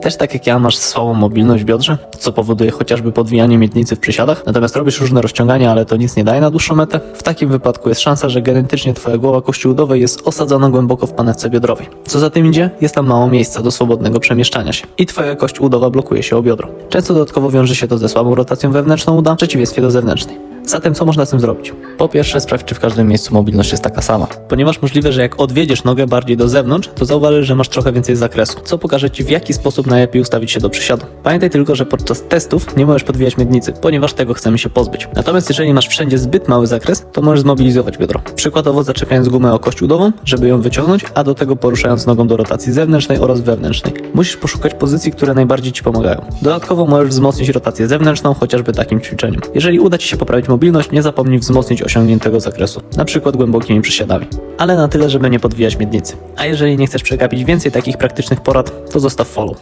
Też tak jak ja masz słabą mobilność w biodrze, co powoduje chociażby podwijanie miednicy w przysiadach, natomiast robisz różne rozciągania, ale to nic nie daje na dłuższą metę? W takim wypadku jest szansa, że genetycznie twoja głowa kości udowej jest osadzona głęboko w panewce biodrowej. Co za tym idzie? Jest tam mało miejsca do swobodnego przemieszczania się i twoja kość udowa blokuje się o biodro. Często dodatkowo wiąże się to ze słabą rotacją wewnętrzną uda, w przeciwieństwie do zewnętrznej. Zatem co można z tym zrobić? Po pierwsze, sprawdź, czy w każdym miejscu mobilność jest taka sama. Ponieważ możliwe, że jak odwiedziesz nogę bardziej do zewnątrz, to zauważysz, że masz trochę więcej zakresu, co pokaże Ci w jaki sposób najlepiej ustawić się do przysiadu. Pamiętaj tylko, że podczas testów nie możesz podwijać miednicy, ponieważ tego chcemy się pozbyć. Natomiast jeżeli masz wszędzie zbyt mały zakres, to możesz zmobilizować biodro. Przykładowo zaczepiając gumę o kość udową, żeby ją wyciągnąć, a do tego poruszając nogą do rotacji zewnętrznej oraz wewnętrznej. Musisz poszukać pozycji, które najbardziej Ci pomagają. Dodatkowo możesz wzmocnić rotację zewnętrzną, chociażby takim ćwiczeniem. Jeżeli uda Ci się poprawić mobilność, nie zapomnij wzmocnić osiągniętego zakresu, przykład głębokimi przysiadami. Ale na tyle, żeby nie podwijać miednicy. A jeżeli nie chcesz przegapić więcej takich praktycznych porad, to zostaw follow.